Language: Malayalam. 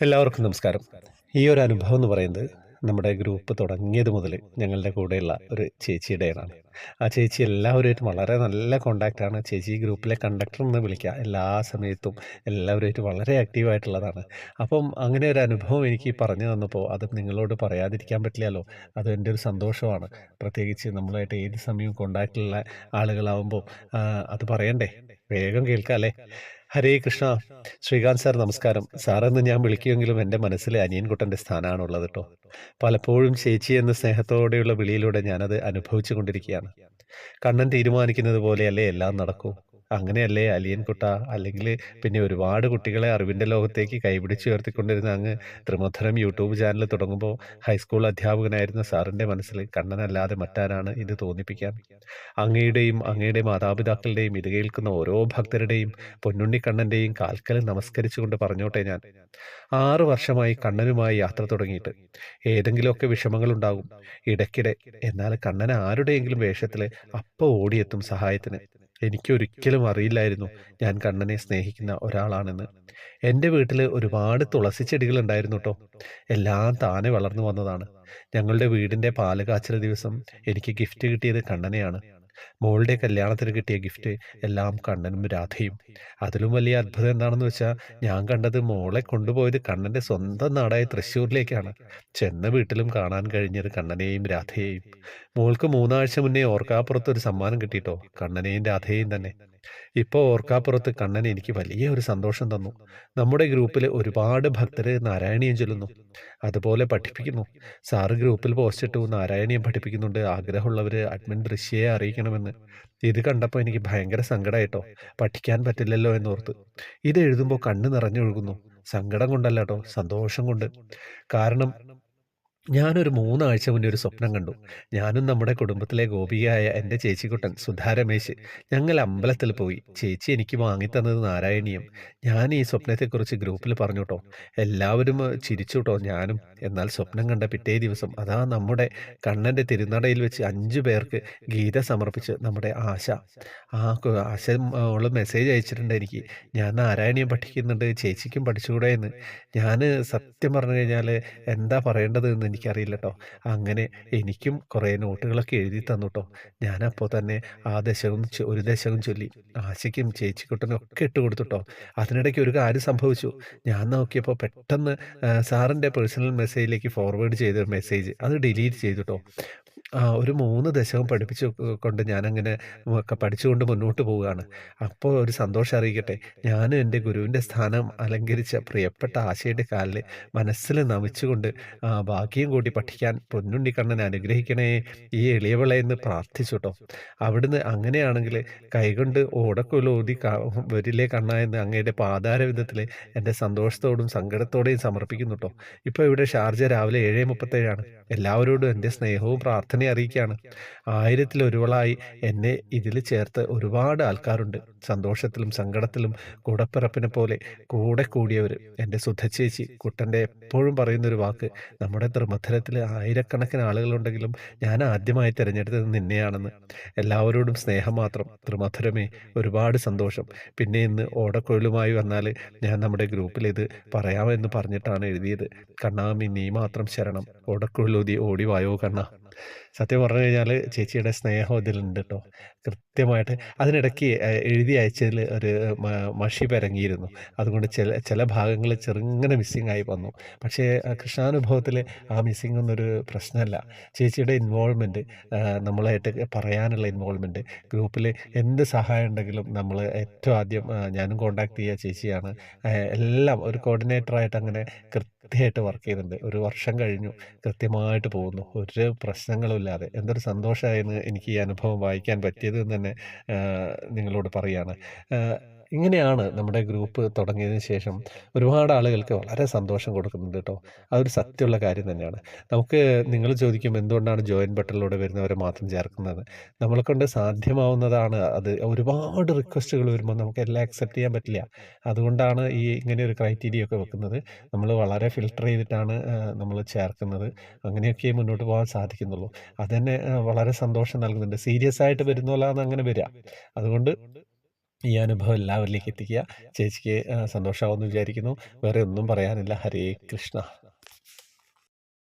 എല്ലാവർക്കും നമസ്കാരം. ഈ ഒരു അനുഭവം എന്ന് പറയുന്നത് നമ്മുടെ ഗ്രൂപ്പ് തുടങ്ങിയത് മുതൽ ഞങ്ങളുടെ കൂടെയുള്ള ഒരു ചേച്ചിയുടേതാണ് ആ ചേച്ചി എല്ലാവരുമായിട്ടും വളരെ നല്ല കോണ്ടാക്റ്റാണ് ചേച്ചി ഗ്രൂപ്പിലെ കണ്ടക്ടർ എന്ന് വിളിക്കുക എല്ലാ സമയത്തും എല്ലാവരുമായിട്ട് വളരെ ആക്റ്റീവായിട്ടുള്ളതാണ് അപ്പം അങ്ങനെ ഒരു അനുഭവം എനിക്ക് പറഞ്ഞു തന്നപ്പോൾ അത് നിങ്ങളോട് പറയാതിരിക്കാൻ പറ്റില്ലല്ലോ. അത് എന്റെ ഒരു സന്തോഷമാണ്. പ്രത്യേകിച്ച് നമ്മളായിട്ട് ഏത് സമയവും കോണ്ടാക്റ്റിലുള്ള ആളുകളാവുമ്പോൾ അത് പറയണ്ടേ? വേഗം കേൾക്കാം അല്ലേ ഹരേ കൃഷ്ണ. ശ്രീകാന്ത് സാർ നമസ്കാരം. സാറെന്ന് ഞാൻ വിളിക്കുമെങ്കിലും എന്റെ മനസ്സിൽ അനിയൻകുട്ടന്റെ സ്ഥാനമാണുള്ളത് കേട്ടോ പലപ്പോഴും ചേച്ചി എന്ന സ്നേഹത്തോടെയുള്ള വിളിയിലൂടെ ഞാനത് അനുഭവിച്ചു കൊണ്ടിരിക്കുകയാണ് കണ്ണൻ തീരുമാനിക്കുന്നത് പോലെയല്ലേ എല്ലാം നടക്കൂ? അങ്ങനെയല്ലേ അലിയൻകുട്ട അല്ലെങ്കിൽ പിന്നെ ഒരുപാട് കുട്ടികളെ അറിവിന്റെ ലോകത്തേക്ക് കൈപിടിച്ച് ഉയർത്തിക്കൊണ്ടിരുന്ന അങ്ങ് ത്രിമധുരം യൂട്യൂബ് ചാനൽ തുടങ്ങുമ്പോൾ ഹൈസ്കൂൾ അധ്യാപകനായിരുന്ന സാറിന്റെ മനസ്സിൽ കണ്ണനല്ലാതെ മറ്റാരാണ് ഇത് തോന്നിപ്പിക്കാൻ അങ്ങയുടെയും അങ്ങയുടെ മാതാപിതാക്കളുടെയും ഇത് കേൾക്കുന്ന ഓരോ ഭക്തരുടെയും പൊന്നുണ്ണി കണ്ണന്റെയും കാൽക്കൽ നമസ്കരിച്ചുകൊണ്ട് പറഞ്ഞോട്ടെ ഞാൻ. ആറ് വർഷമായി കണ്ണനുമായി യാത്ര തുടങ്ങിയിട്ട്. ഏതെങ്കിലുമൊക്കെ വിഷമങ്ങളുണ്ടാകും. ഇടയ്ക്കിടെ എന്നാൽ കണ്ണൻ ആരുടെയെങ്കിലും വേഷത്തിൽ അപ്പോൾ ഓടിയെത്തും സഹായത്തിന്. എനിക്കൊരിക്കലും അറിയില്ലായിരുന്നു. ഞാൻ കണ്ണനെ സ്നേഹിക്കുന്ന ഒരാളാണെന്ന്. എന്റെ വീട്ടിൽ ഒരുപാട് തുളസി ചെടികൾ ഉണ്ടായിരുന്നു കേട്ടോ എല്ലാം താനെ വളർന്നു വന്നതാണ്. ഞങ്ങളുടെ വീടിന്റെ പാൽ കാച്ചൽ ദിവസം എനിക്ക് ഗിഫ്റ്റ് കിട്ടിയത് കണ്ണനെയാണ്. മോളുടെ കല്യാണത്തിന് കിട്ടിയ ഗിഫ്റ്റ് എല്ലാം കണ്ണനും രാധയും. അതിലും വലിയ അത്ഭുതം എന്താണെന്ന് വെച്ചാൽ ഞാൻ കണ്ടത് മോളെ കൊണ്ടുപോയത് കണ്ണന്റെ സ്വന്തം നാടായ തൃശ്ശൂരിലേക്കാണ്. ചെന്ന വീട്ടിലും കാണാൻ കഴിഞ്ഞത് കണ്ണനെയും രാധയെയും. മോൾക്ക് മൂന്നാഴ്ച മുന്നേ ഓർക്കാപ്പുറത്ത് ഒരു സമ്മാനം കിട്ടിയിട്ടോ? കണ്ണനെയും രാധയെയും തന്നെ. ഇപ്പോൾ ഓർക്കാപ്പുറത്ത് കണ്ണൻ എനിക്ക് വലിയ ഒരു സന്തോഷം തന്നു. നമ്മുടെ ഗ്രൂപ്പിൽ ഒരുപാട് ഭക്തർ നാരായണീയം ചൊല്ലുന്നു. അതുപോലെ പഠിപ്പിക്കുന്നു. സാറ് ഗ്രൂപ്പിൽ പോസ്റ്റ് ഇട്ടു. നാരായണീയം പഠിപ്പിക്കുന്നുണ്ട്. ആഗ്രഹമുള്ളവർ അഡ്മിൻ ദൃശ്യയെ അറിയിക്കണമെന്ന്. ഇത് കണ്ടപ്പോൾ എനിക്ക് ഭയങ്കര സങ്കടമായിട്ടോ പഠിക്കാൻ പറ്റില്ലല്ലോ എന്നോർത്ത്. ഇത് എഴുതുമ്പോൾ കണ്ണ് നിറഞ്ഞൊഴുകുന്നു. സങ്കടം കൊണ്ടല്ല സന്തോഷം കൊണ്ട്. കാരണം ഞാനൊരു മൂന്നാഴ്ച മുന്നേ ഒരു സ്വപ്നം കണ്ടു. ഞാനും നമ്മുടെ കുടുംബത്തിലെ ഗോപികയായ എന്റെ ചേച്ചിക്കുട്ടൻ സുധാരമേശ് ഞങ്ങൾ അമ്പലത്തിൽ പോയി. ചേച്ചി എനിക്ക് വാങ്ങിത്തന്നത് നാരായണീയം. ഞാൻ ഈ സ്വപ്നത്തെക്കുറിച്ച് ഗ്രൂപ്പിൽ പറഞ്ഞു കേട്ടോ എല്ലാവരും ചിരിച്ചുട്ടോ ഞാനും. എന്നാൽ സ്വപ്നം കണ്ട പിറ്റേ ദിവസം അതാ നമ്മുടെ കണ്ണന്റെ തിരുനടയിൽ വെച്ച് അഞ്ചു പേർക്ക് ഗീത സമർപ്പിച്ച് നമ്മുടെ ആശ. ആ ആശ ഉള്ള മെസ്സേജ് അയച്ചിട്ടുണ്ട് എനിക്ക്. ഞാൻ നാരായണീയം പഠിക്കുന്നുണ്ട്. ചേച്ചിക്കും പഠിച്ചുകൂടെ എന്ന്. ഞാൻ സത്യം പറഞ്ഞു കഴിഞ്ഞാൽ എന്താ പറയേണ്ടത് എനിക്കറിയില്ല കേട്ടോ അങ്ങനെ എനിക്കും കുറേ നോട്ടുകളൊക്കെ എഴുതി തന്നു കേട്ടോ ഞാനപ്പോൾ തന്നെ ആ ദശകം ഒരു ദശകം ചൊല്ലി. ആശയ്ക്കും ചേച്ചിക്കുട്ടനും ഒക്കെ ഇട്ട് കൊടുത്തു കേട്ടോ അതിനിടയ്ക്ക് ഒരു കാര്യം സംഭവിച്ചു. ഞാൻ നോക്കിയപ്പോൾ പെട്ടെന്ന് സാറിന്റെ പേഴ്സണൽ മെസ്സേജിലേക്ക് ഫോർവേഡ് ചെയ്ത മെസ്സേജ് അത് ഡിലീറ്റ് ചെയ്തു കേട്ടോ ഒരു മൂന്ന് ദശകം പഠിപ്പിച്ചു കൊണ്ട് ഞാനങ്ങനെ ഒക്കെ പഠിച്ചുകൊണ്ട് മുന്നോട്ട് പോവുകയാണ്. അപ്പോൾ ഒരു സന്തോഷം അറിയിക്കട്ടെ. ഞാനും എന്റെ ഗുരുവിന്റെ സ്ഥാനം അലങ്കരിച്ച പ്രിയപ്പെട്ട ആശയുടെ കാലിൽ മനസ്സിൽ നമിച്ചുകൊണ്ട് ഭാഗ്യം കൂടി പഠിക്കാൻ പൊന്നുണ്ണിക്കണ്ണൻ അനുഗ്രഹിക്കണേ ഈ എളിയവളെ എന്ന് പ്രാർത്ഥിച്ചു കേട്ടോ അവിടുന്ന് അങ്ങനെയാണെങ്കിൽ കൈകൊണ്ട് ഓടക്കുലോതി വരിലേ കണ്ണ എന്ന് അങ്ങയുടെ പാതാര വിധത്തിൽ എന്റെ സന്തോഷത്തോടും സങ്കടത്തോടെയും സമർപ്പിക്കുന്നു കേട്ടോ ഇപ്പോൾ ഇവിടെ ഷാർജ രാവിലെ ഏഴ് മുപ്പത്തേഴാണ് എല്ലാവരോടും എന്റെ സ്നേഹവും പ്രാർത്ഥനയും അറിയിക്കുകയാണ് ആയിരത്തിൽ ഒരുവളായി എന്നെ ഇതിൽ ചേർത്ത് ഒരുപാട് ആൾക്കാരുണ്ട്. സന്തോഷത്തിലും സങ്കടത്തിലും കൂടപ്പിറപ്പിനെ പോലെ കൂടെ കൂടിയവർ എന്റെ സുധച്ചേച്ചി കുട്ടന്റെ എപ്പോഴും പറയുന്നൊരു വാക്ക് നമ്മുടെ ത്രിമധുരത്തിൽ ആയിരക്കണക്കിന് ആളുകളുണ്ടെങ്കിലും ഞാൻ ആദ്യമായി തിരഞ്ഞെടുത്തത് നിന്നെയാണെന്ന്. എല്ലാവരോടും സ്നേഹം മാത്രം. ത്രിമധുരമേ ഒരുപാട് സന്തോഷം. പിന്നെ ഇന്ന് ഓടക്കൊഴിലുമായി വന്നാൽ ഞാൻ നമ്മുടെ ഗ്രൂപ്പിൽ ഇത് പറയാമെന്ന് പറഞ്ഞിട്ടാണ് എഴുതിയത്. കണ്ണാമി നീ മാത്രം ശരണം. ഓടക്കൊഴിലൂതി ഓടി വായോ കണ്ണ. സത്യം പറഞ്ഞു കഴിഞ്ഞാൽ ചേച്ചിയുടെ സ്നേഹം ഇതിലുണ്ട് കേട്ടോ കൃത്യമായിട്ട് അതിനിടയ്ക്ക് എഴുതി അയച്ചതിൽ ഒരു മഷി പരങ്ങിയിരുന്നു. അതുകൊണ്ട് ചില ചില ഭാഗങ്ങൾ ചെറുങ്ങനെ മിസ്സിങ് ആയി വന്നു. പക്ഷേ കൃഷ്ണാനുഭവത്തിൽ ആ മിസ്സിങ് ഒന്നൊരു പ്രശ്നമല്ല ചേച്ചിയുടെ ഇൻവോൾവ്മെന്റ് നമ്മളായിട്ട് പറയാനുള്ള ഇൻവോൾവ്മെന്റ് ഗ്രൂപ്പിൽ എന്ത് സഹായം ഉണ്ടെങ്കിലും നമ്മൾ ഏറ്റവും ആദ്യം ഞാനും കോണ്ടാക്ട് ചെയ്യുക ചേച്ചിയാണ്. എല്ലാം ഒരു കോർഡിനേറ്ററായിട്ട് അങ്ങനെ കൃത്യമായിട്ട് വർക്ക് ചെയ്യുന്നുണ്ട്. ഒരു വർഷം കഴിഞ്ഞു. കൃത്യമായിട്ട് പോകുന്നു. ഒരു പ്രശ്നങ്ങളും ഇല്ലാതെ എന്തൊരു സന്തോഷമായിരുന്നു എനിക്ക് ഈ അനുഭവം വായിക്കാൻ പറ്റിയത് എന്ന് തന്നെ നിങ്ങളോട് പറയാണ്. ഇങ്ങനെയാണ് നമ്മുടെ ഗ്രൂപ്പ് തുടങ്ങിയതിന് ശേഷം ഒരുപാട് ആളുകൾക്ക് വളരെ സന്തോഷം കൊടുക്കുന്നുണ്ട് കേട്ടോ. അതൊരു സത്യമുള്ള കാര്യം തന്നെയാണ്. നമുക്ക് നിങ്ങൾ ചോദിക്കും എന്തുകൊണ്ടാണ് ജോയിൻ ബട്ടണിലൂടെ വരുന്നവരെ മാത്രം ചേർക്കുന്നത്? നമ്മളെ കൊണ്ട് സാധ്യമാവുന്നതാണ് അത്. ഒരുപാട് റിക്വസ്റ്റുകൾ വരുമ്പോൾ നമുക്ക് എല്ലാം അക്സെപ്റ്റ് ചെയ്യാൻ പറ്റില്ല. അതുകൊണ്ടാണ് ഈ ഇങ്ങനെ ഒരു ക്രൈറ്റീരിയ ഒക്കെ വെക്കുന്നത്. നമ്മൾ വളരെ ഫിൽട്ടർ ചെയ്തിട്ടാണ് നമ്മൾ ചേർക്കുന്നത്. അങ്ങനെയൊക്കെ മുന്നോട്ട് പോകാൻ സാധിക്കുന്നുള്ളൂ. അത് തന്നെ വളരെ സന്തോഷം നൽകുന്നുണ്ട്. സീരിയസ് ആയിട്ട് വരുന്നോലാന്ന് അങ്ങനെ വരിക. അതുകൊണ്ട് ഈ അനുഭവം എല്ലാവരിലേക്ക് എത്തിക്കുക. ചേച്ചിക്ക് സന്തോഷമാവുമെന്ന് വിചാരിക്കുന്നു. വേറെ ഒന്നും പറയാനില്ല. ഹരേ കൃഷ്ണ.